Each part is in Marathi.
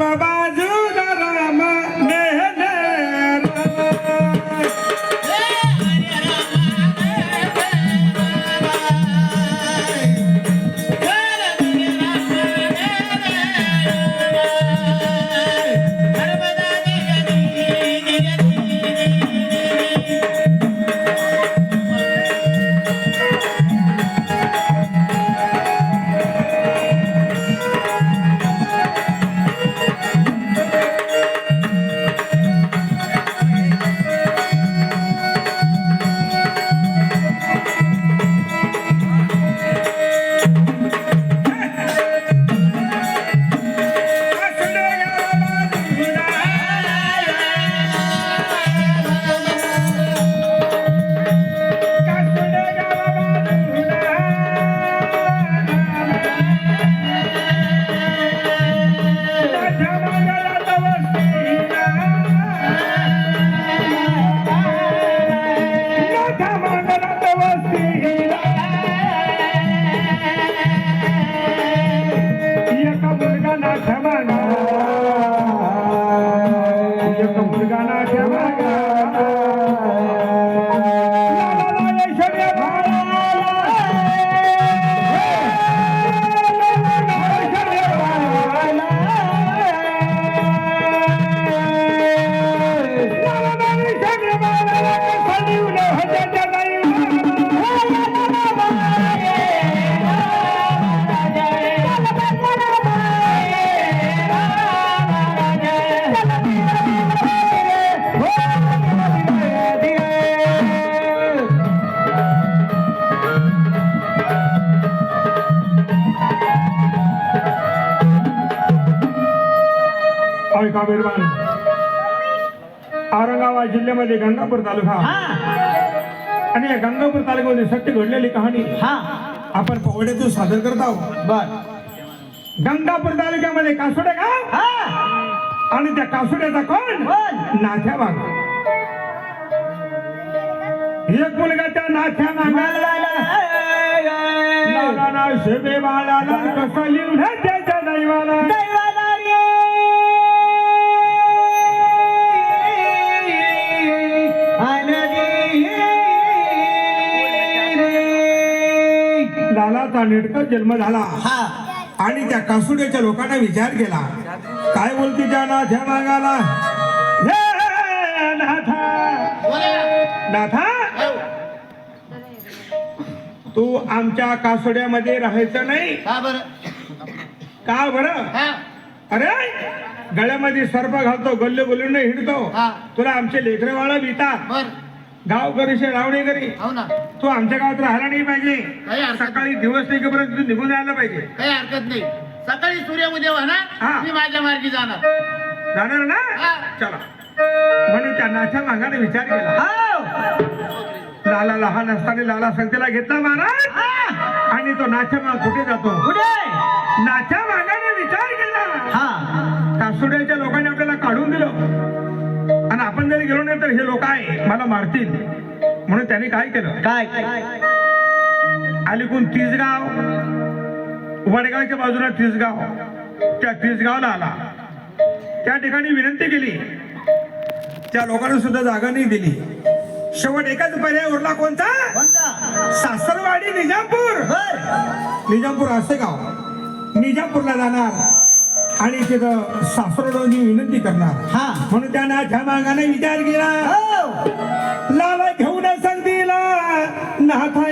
गावा ऐका बिरबान औरंगाबाद जिल्ह्यामध्ये गंगापूर तालुका. आणि या गंगापूर तालुक्यामध्ये सत्य घडलेली कहाणी आपण पवड्यातून सादर करत आहोत. बर. गंगापूर तालुक्यामध्ये कासोडे गाव आणि त्या कासोड्याचा कोण? नाथ्या माग एक मुलगा त्या नाथ्या मागाला लाला ना शेबे बाळाला कसं लिहून त्याच्या दैवाला? नेटका जन्म झाला. आणि त्या कासुड्याच्या लोकांना विचार केला. काय बोलती त्या नाथ्या मागाला हे नाथा. तू आमच्या कासोड्यामध्ये राहायचं नाही. का बरं? अरे गळ्यामध्ये सर्प घालतो गल्ले बोलून हिंडतो. हा. तुला आमचे लेकरे बाळा भितात बर गावकरी शे लावणे करी हो ना. तू आमच्या गावात राहायला नाही काही पाहिजे हरकत सकाळी दिवस निघेपर्यंत तू निघून जायला पाहिजे. काही हरकत नाही. सकाळी सूर्य उदय हा. होणार मी माझ्या मार्गी जाणार. जाणार ना? हा. चला. म्हणून त्या नाथ्या मागाने विचार केला. लाला लहान असताना लाला संगतीला घेतला महाराज. आणि तो नाथ्या माग कुठे जातो? नाथ्या मागाने विचार केला. कासुड्याच्या लोकांनी आपल्याला काढून दिलं. जरी गेलो नाही तर हे लोक आहे मला मारतील. म्हणून त्यांनी काय केलं? काय? अलीकून तिसगाव वडगावच्या बाजूला तिसगाव. त्या तिसगावला आला. त्या ठिकाणी विनंती केली. त्या लोकांना सुद्धा जागा नाही दिली. शेवट एकच पर्याय उरला कोणता? सासरवाडी निजामपूर. निजामपूर असे गाव. निजामपूरला जाणार. आणि तिथं सासरवाडी विनंती करणार. हा. म्हणून त्यांना त्या मागाने विचार केला. हो. लाला घेऊन संगीला नाथा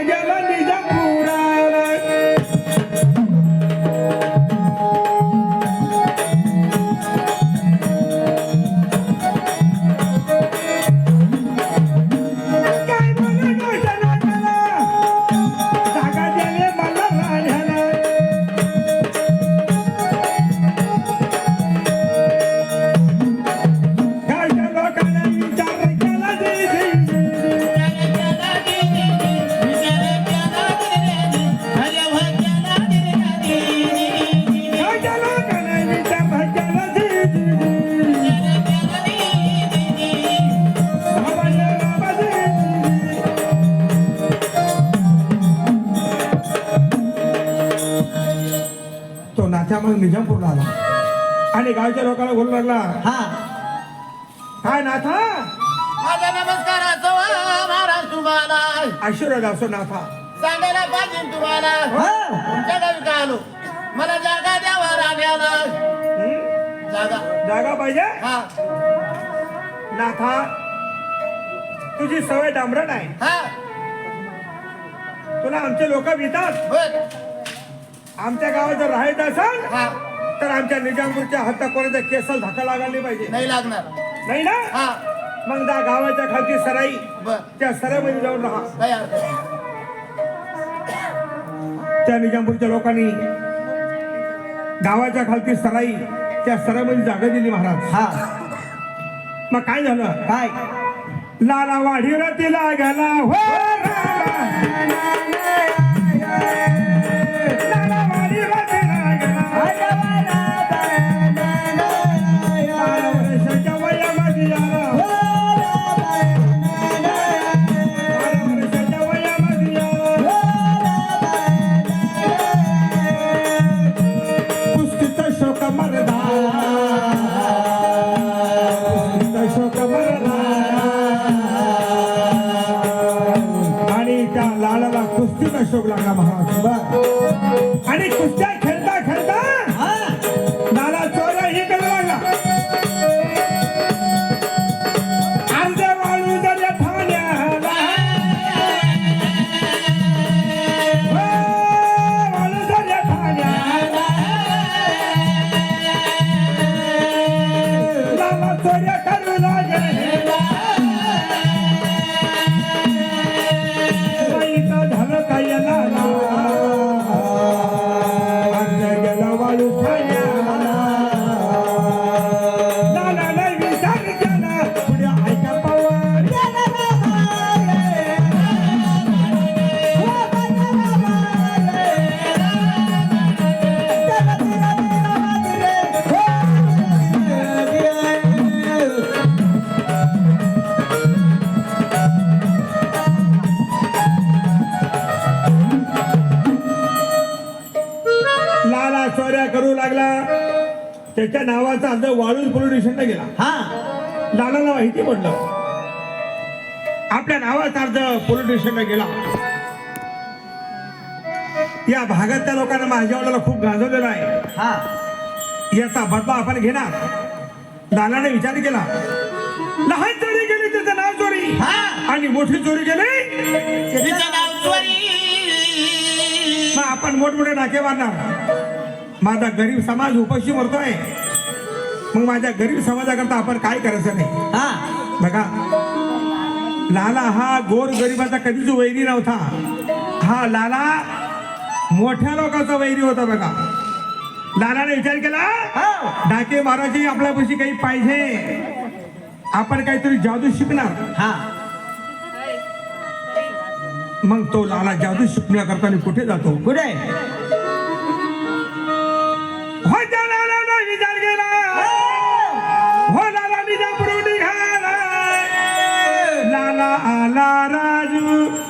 गावच्या लोकांना बोलू लागला. हा. काय नाथा? माझा नमस्कार असो महाराज तुम्हाला. आशीर्वाद असो नाथा. सांगायला पाहिजे तुम्हाला. हो. तुमच्या गावी का आलो? मला जागा द्यावा राहण्याला हं? जागा. जागा पाहिजे? हा. नाथा तुझी सवय डांबरट आहे हा. तुला आमचे लोक भितात. आमच्या गावात जर राहायचं असेल हा. तर आमच्या निजामपूरच्या हत्या कोणाच्या केसाला धक्का लागायला नाही पाहिजे. नाही लागणार. नाही ना? हा. मग त्या गावाच्या खालची सराई बर. त्या सराईमध्ये जाऊन राहा. काही हरकत नाही. त्या निजामपूरच्या लोकांनी गावाच्या खालची सराई त्या सराईमध्ये जागा दिली महाराज. हा. मग काय झालं? काय? लाला वाढीवर तिला गेला हो पडलं आपल्या नावाचा अर्ज पोलीस स्टेशनला गेला. या भागातल्या लोकांना माझ्या खूप गाजवलेला आहे. हा. याचा बदला आपण घेणार. लालाने विचार केला. लहान चोरी गेली त्याचं नाव चोरी. हा. आणि मोठी चोरी मग आपण मोठमोठे नाके मारणार. माझा गरीब समाज उपाशी मरतोय. मग माझ्या गरीब समाजाकरता आपण काय करायचं नाही? हा. बघा लाला हा गोर गरिबाचा कधीच वैरी नव्हता. हा लाला मोठ्या लोकांचा वैरी होता बघा. लालाने विचार केला हो. डाके महाराजी आपल्यापाशी काही पाहिजे. आपण काहीतरी जादू शिकणार. हा. मग तो लाला जादू शिकण्याकरता कुठे जातो? कुठे? हो त्या लालाने विचार केला लाला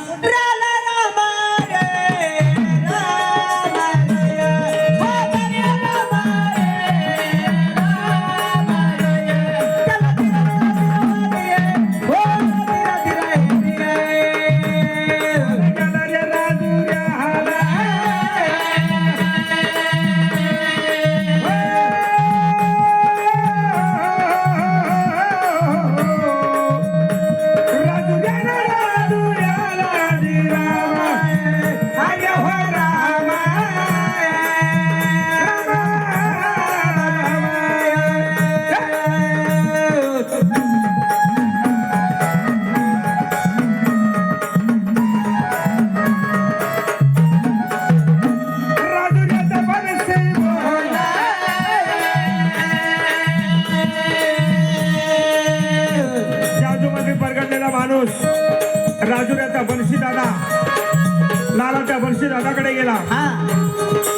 आमच्या बनशी दादाकडे गेला.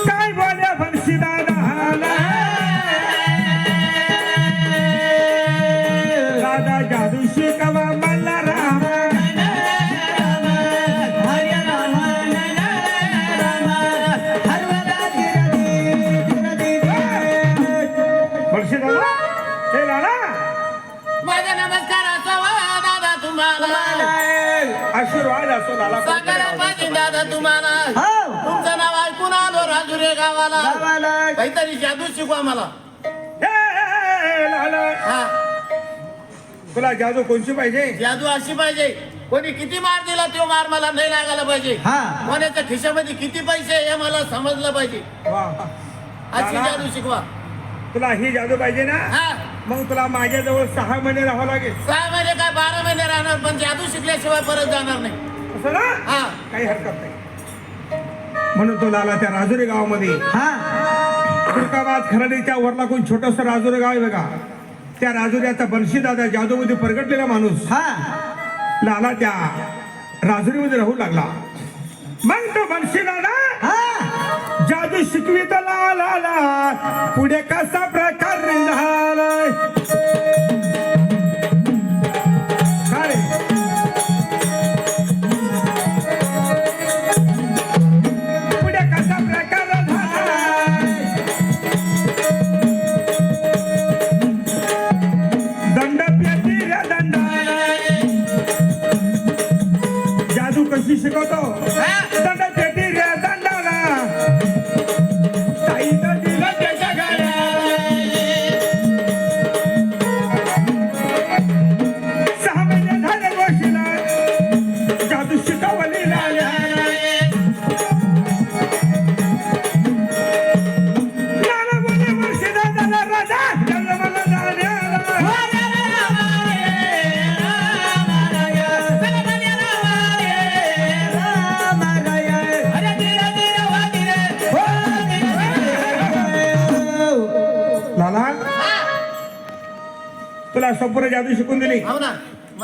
काय बोल्या बनशी दादा? दादा जादू शिकवा मला राम. बनशी दादा हे दादा. माझा नमस्कार. तो लाला सांगायला पाहिजे दादा तुम्हाला. हो. तुमचं नाव ऐकून आलो राजुरे गावाला. गावाला. काहीतरी जादू शिकवा मला. ए, लाला. हा. तुला जादू कोणची पाहिजे? जादू अशी पाहिजे. कोणी किती मार दिला तो मार मला नाही लागायला पाहिजे. हा. कोणाच्या खिशामध्ये किती पैसे हे मला समजलं पाहिजे. वा. अशी जादू शिकवा. तुला ही जादू पाहिजे ना? हा. मग तुला माझ्याजवळ सहा महिने राहावं लागेल. सहा महिने काय बारा महिने राहणार पण जादू शिकल्याशिवाय परत जाणार नाही. असं ना? हा. काही हरकत नाही. म्हणून तो लाला त्या राजुरी गावामध्ये. हा. तुर्काबाद खराडीच्या वरला कोण छोटस राजुरी गाव आहे बघा. त्या राजुऱ्याचा बंशीदादा जादूमध्ये परगटलेला माणूस. हा. लाला त्या राजुरीमध्ये राहू लागला. मग तो हा जादू शिकवित लाला. पुढे कसा प्रकार झालाय?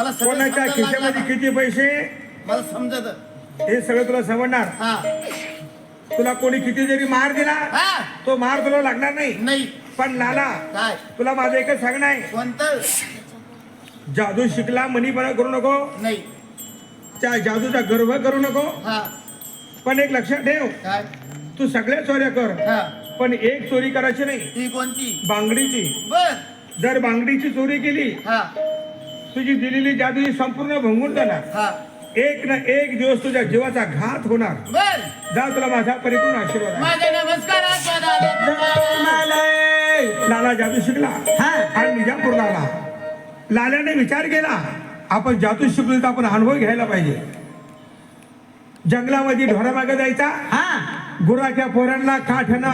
मला सगळं कोणाच्या समजायला खिशामध्ये किती पैसे. मला समजत. हे सगळं तुला समजणार? हा. तुला कोणी किती जरी मार दिला? हा. तो मार तुला लागणार नाही. नाही. पण लाला काय? तुला माझं एकच सांगणं आहे. कोणतं? जादू शिकला मनीपणा करू नको. नाही. त्या जादूचा गर्व करू नको. हा. पण एक लक्षात ठेव. काय? तू सगळ्या चोऱ्या कर. हा. पण एक चोरी करायची नाही. ती कोणती? बांगडीची. बर. जर बांगडीची चोरी केली. हा. तुझी दिलेली जादू ही संपूर्ण भंगून जाणार हा. एक ना एक दिवस तुझ्या जीवाचा घात होणार. जा तुला माझा परिपूर्ण आशीर्वाद. लाला जादू शिकला. हा. आणि निजापूरला आला. लाल्याने विचार केला. आपण जादू शिकलो तर आपण अनुभव घ्यायला पाहिजे. जंगलामध्ये ढोरामागे जायचा. हा. गुराच्या पोरांना काठ्यानं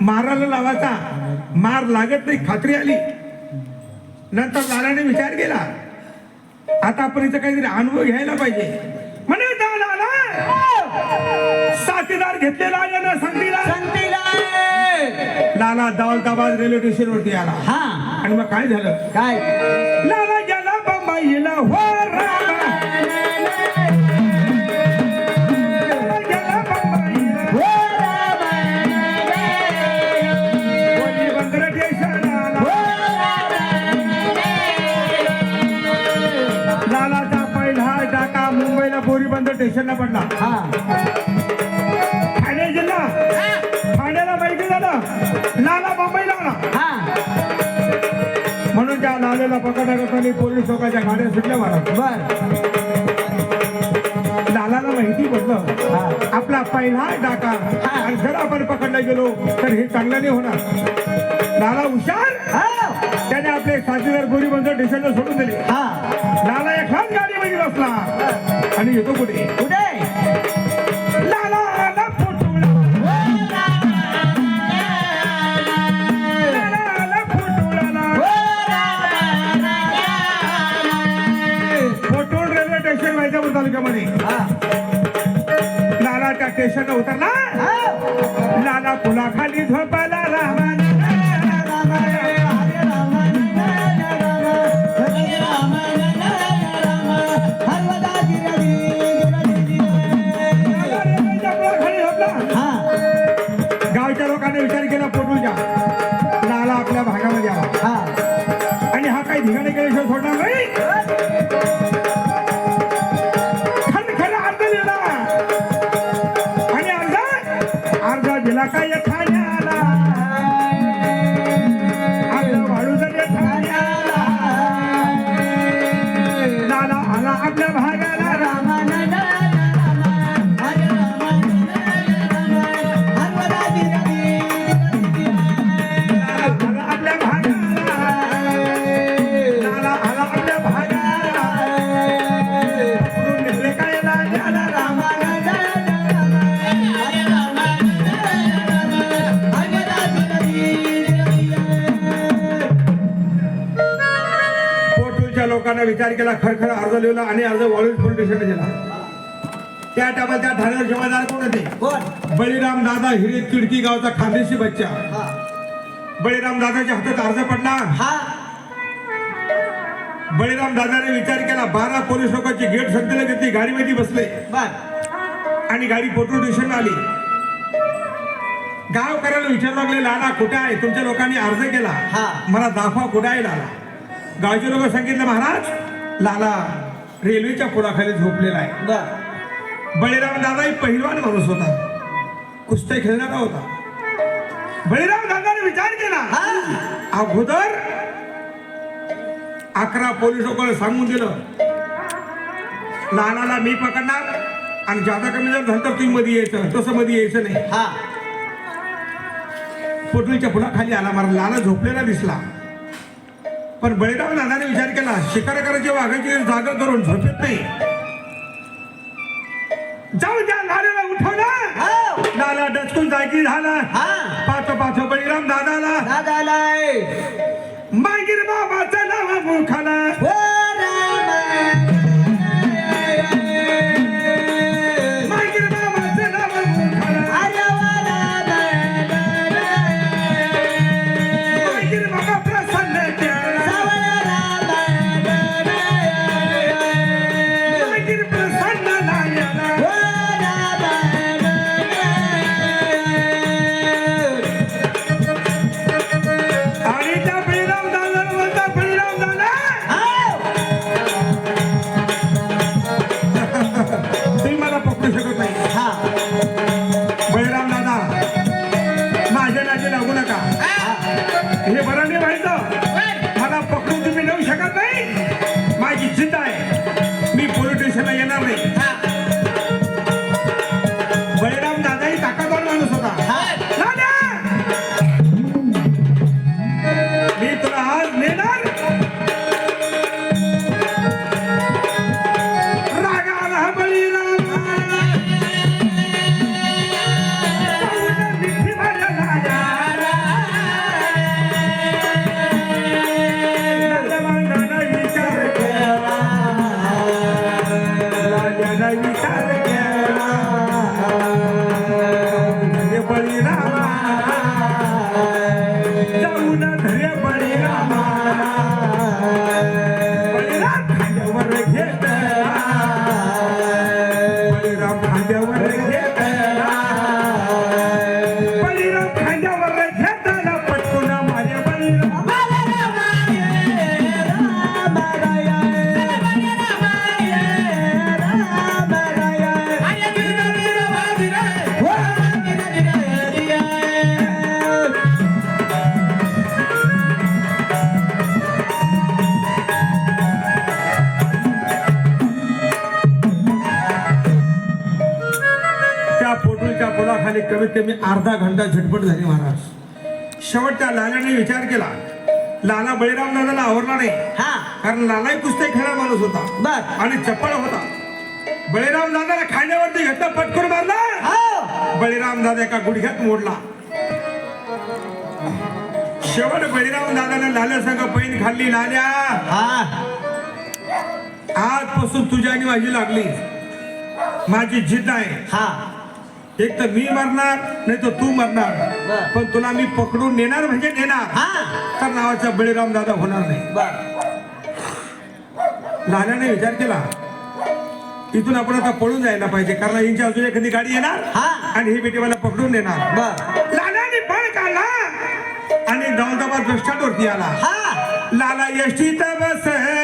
मारायला लावायचा. मार लागत नाही खात्री आली. नंतर लाल्याने विचार केला. आता आपण इथं काहीतरी अनुभव घ्यायला पाहिजे. म्हणे साथीदार घेतलेला यानं लाला दौलताबाद रेल्वे स्टेशन वरती आला. हा. आणि मग काय झालं? काय? लाला गेला बंबाईला हो स्टेशनला पडला. हा. ठाणे जिल्हा. ठाण्याला माहिती झालं. लाला मुंबईला आला म्हणून त्या लालेला पकडण्याकरता पोलीस लोकांच्या गाड्या सुटल्या महाराज बर. लालाला माहिती पडलं. हा. आपला पहिला डाका. आणि जर आपण पकडला गेलो तर हे चांगलं नाही होणार. लाला हुशार. हा. त्याने आपले साथीदार गोरी आणि येतो कुठे? कुठे? लाला तालुक्यामध्ये. हा. लाला त्या स्टेशनला उतरला. हा. लाला पुलाखाली झोपाला जरा विचार केला खरखर अर्ज लिहिला आणि अर्ज वाळूज पोलीस स्टेशनला दिला त्या टायमाला त्या ठाण्यावर जमादार कोण होते? बळीराम दादा हिरे तिडकी गावचा खानदेशी बच्चा. हा. बळीराम दादाच्या हातात अर्ज पडला. बळीराम दादाने विचार केला बारा पोलीस लोकांची गेट संपलेली घेतली गाडीमध्ये बसले. बर. आणि गाडी पेट्रोल स्टेशन आली. गाव करायला विचारू लागले लाला कुठे आहे? तुमच्या लोकांनी अर्ज केला. हा. मला दाखवा कुठे आहे लाला? गावचे लोक सांगितलं महाराज लाला रेल्वेच्या पुढाखाली झोपलेला आहे. बळीराम दादा एक पहिलवान माणूस होता. कुस्ती खेळणारा होता. बळीराम दादाने विचार केला. हा. अगोदर अकरा पोलीस लोकांना सांगून दिलं. लहानाला मी पकडणार आणि जादा कमी जर झालं तर तुम्ही मध्ये यायचं. तसं मध्ये यायचं नाही. हा. पोटलीच्या फुलाखाली आला मला लाला झोपलेला दिसला. पण बळीराम दादाने विचार केला शिकार करायची वाघाची जागा करून झोपेत नाही. जाऊ द्या लाल्याला उठवलं. हो. लाला डचकून जागी झाला. हा. पाच पाच बळीराम दादाला दादालाय कमीत कमी अर्धा घंटा झटपट झाली महाराज. शेवटच्या लाल्याने विचार केला. लाला बळीराम दादाला आवरला नाही. हा. कारण लालाही कुस्ती खेळा माणूस होता. बर. आणि चप्पल होता. बळीराम दादाला खांद्यावरती घेतला पटकून मारला. हो. बळीराम दादा एका गुडघ्यात मोडला. शेवट बळीराम दादाने लाल्या संग पैन खाल्ली. लाल्या हा. आजपासून तुझ्या आणि माझी लागली. माझी जिद्द आहे. हा. एक तर मी मरणार नाही तर तू मरणार. पण तुला मी पकडून नेणार म्हणजे नेणार. हा. तर नावाचा बळीराम दादा होणार नाही. लाल्याने विचार केला इथून आपण आता पळून जायला पाहिजे कारण यांची अजून एखादी गाडी येणार हा. आणि ही बेटी मला पकडून नेणार बर. लाल्याने पळ काढला. आणि दौलताबाद बस स्टँड वरती आला. हा. लाला एसटीत बसला लाला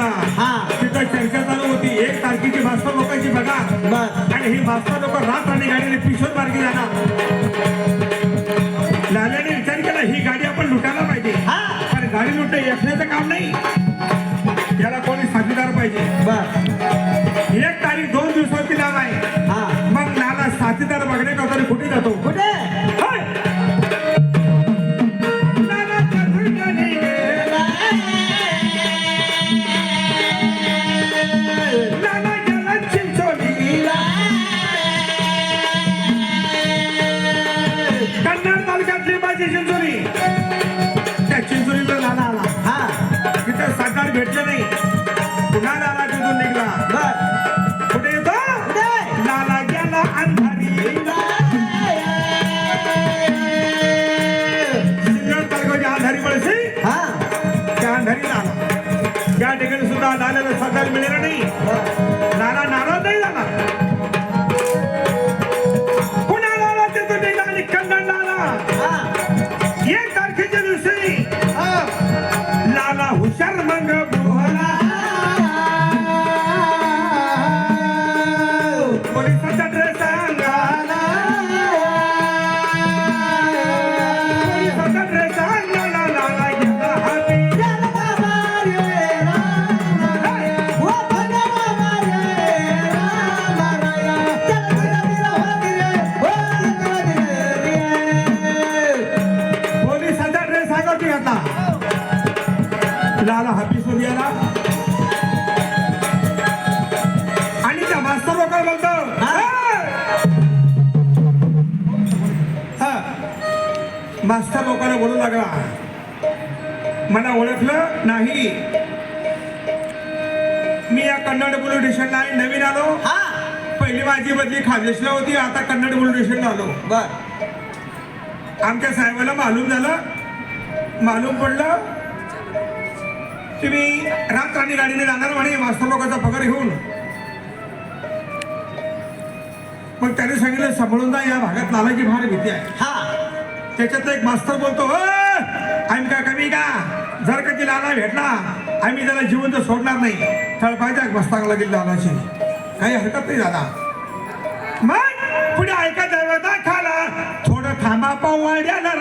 ना. हा. तिथं चर्चा चालू होती. एक तारखेची भास्कर लोकांची बघा. आणि ही भास्कर लोक रात आणि गाडीने पिशोर मार्गी जाणार. लाल्याने विचार केला ही गाडी आपण लुटायला पाहिजे. पण गाडी लुटणं एकण्याचं काम नाही. याला कोणी साथीदार पाहिजे. एक तारीख दोन दिवसावरती लाल आहे. मग लाला साथीदार बघण्याकरता कुठे जातो? कुठे? लागला. मला ओळखलं नाही. मी या कन्नड पोलीस स्टेशनला नवीन आलो. पहिली माझी बदली खानदेशला होती आता कन्नड पोलीस स्टेशनला आलो. आमच्या साहेबाला मालूम झालं. मालूम पडलं तुम्ही रात राणी गाडीने जाणार म्हणे मास्तर लोकांचा पगार घेऊन. मग त्याने सांगितलं सांभाळून जा या भागात नालाची फार भीती आहे. त्याच्यात एक मास्तर बोलतो आम्ही का कमी का? जर कधी आला भेटला आम्ही त्याला जिवंत सोडणार नाही. तळपायचा मस्ताक दिली लालाची काही हरकत नाही दादा. मग पुढे ऐका दैवता खाला. थोडं थांबा पावाड्याला